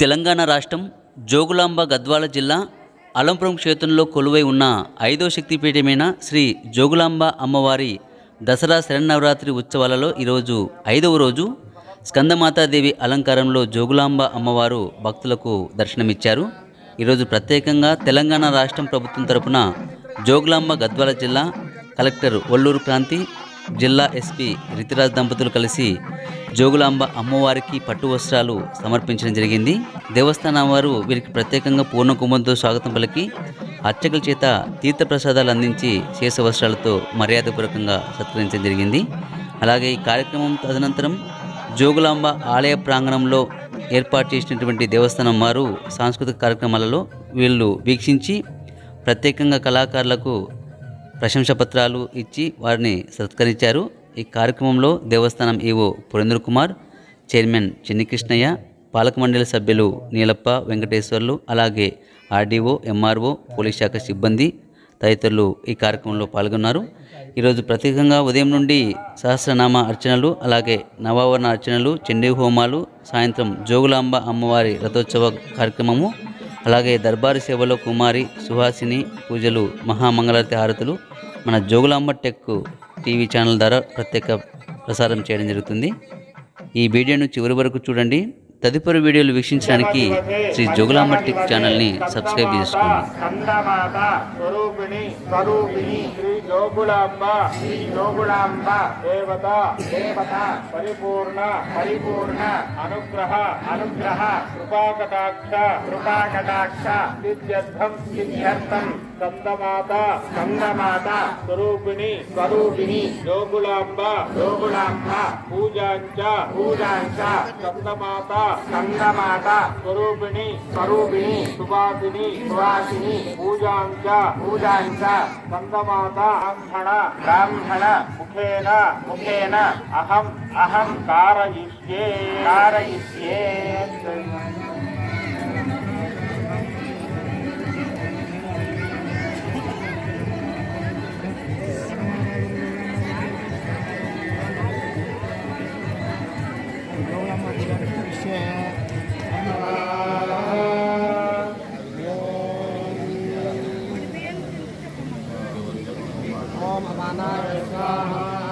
తెలంగాణ రాష్ట్రం జోగులాంబ గద్వాల జిల్లా అలంపురం క్షేత్రంలో కొలువై ఉన్న ఐదో శక్తిపీఠమైన శ్రీ జోగులాంబ అమ్మవారి దసరా శరన్నవరాత్రి ఉత్సవాలలో ఈరోజు ఐదవ రోజు స్కందమాతాదేవి అలంకారంలో జోగులాంబ అమ్మవారు భక్తులకు దర్శనమిచ్చారు. ఈరోజు ప్రత్యేకంగా తెలంగాణ రాష్ట్రం ప్రభుత్వం తరపున జోగులాంబ గద్వాల జిల్లా కలెక్టర్ ఒల్లూరు క్రాంతి జిల్లా ఎస్పీ రితిరాజ్ దంపతులు కలిసి జోగులాంబ అమ్మవారికి పట్టు వస్త్రాలు సమర్పించడం జరిగింది. దేవస్థానం వారు వీరికి ప్రత్యేకంగా పూర్ణ కుంభంతో స్వాగతం పలికి అర్చకుల చేత తీర్థప్రసాదాలు అందించి శేష వస్త్రాలతో మర్యాదపూర్వకంగా సత్కరించడం జరిగింది. అలాగే ఈ కార్యక్రమం తదనంతరం జోగులాంబ ఆలయ ప్రాంగణంలో ఏర్పాటు చేసినటువంటి దేవస్థానం వారు సాంస్కృతిక కార్యక్రమాలలో వీళ్ళు వీక్షించి ప్రత్యేకంగా కళాకారులకు ప్రశంసపత్రాలు ఇచ్చి వారిని సత్కరించారు. ఈ కార్యక్రమంలో దేవస్థానం ఈవో పురేంద్ర కుమార్ చైర్మన్ చిన్ని కృష్ణయ్య పాలక మండలి సభ్యులు నీలప్ప వెంకటేశ్వర్లు అలాగే ఆర్డీఓ ఎంఆర్ఓ పోలీస్ శాఖ సిబ్బంది తదితరులు ఈ కార్యక్రమంలో పాల్గొన్నారు. ఈరోజు ప్రత్యేకంగా ఉదయం నుండి సహస్రనామ అర్చనలు అలాగే నవావరణ అర్చనలు చండీ హోమాలు సాయంత్రం జోగులాంబ అమ్మవారి రథోత్సవ కార్యక్రమము అలాగే దర్బారు సేవలో కుమారి సుహాసిని పూజలు మహామంగళారతి హారతులు మన జోగులాంబ టెక్ టీవీ ఛానల్ ద్వారా ప్రత్యేక ప్రసారం చేయడం జరుగుతుంది. ఈ వీడియోను చివరి వరకు చూడండి. తదుపరి వీడియోలు వీక్షించడానికి శ్రీ జోగులాంబ టెక్ ఛానల్ని సబ్స్క్రైబ్ చేసుకోండి. శ్రీ దేవత పరిపూర్ణ పరిపూర్ణ అనుగ్రహ అనుగ్రహ కృపాకటాక్ష కృపాకటాక్ష సిద్ధ్యర్థం సిద్ధ్యర్థం స్కందమాత స్కందమాత స్వరూపిణి స్వరూపిణి జోగులాంబ జోగులాంబ పూజాంచ పూజాంచ. స్కందమాత కందమాత స్వరూపిణి స్వరూపిణి సుభాసిని సువాసిని పూజాంచ పూజాంచ కందమాత బ్రాహ్మణ బ్రాహ్మణ ముఖేన ముఖేన అహం అహం కారయిష్యే కారయిష్యే ॐ हवानाय स्वाहा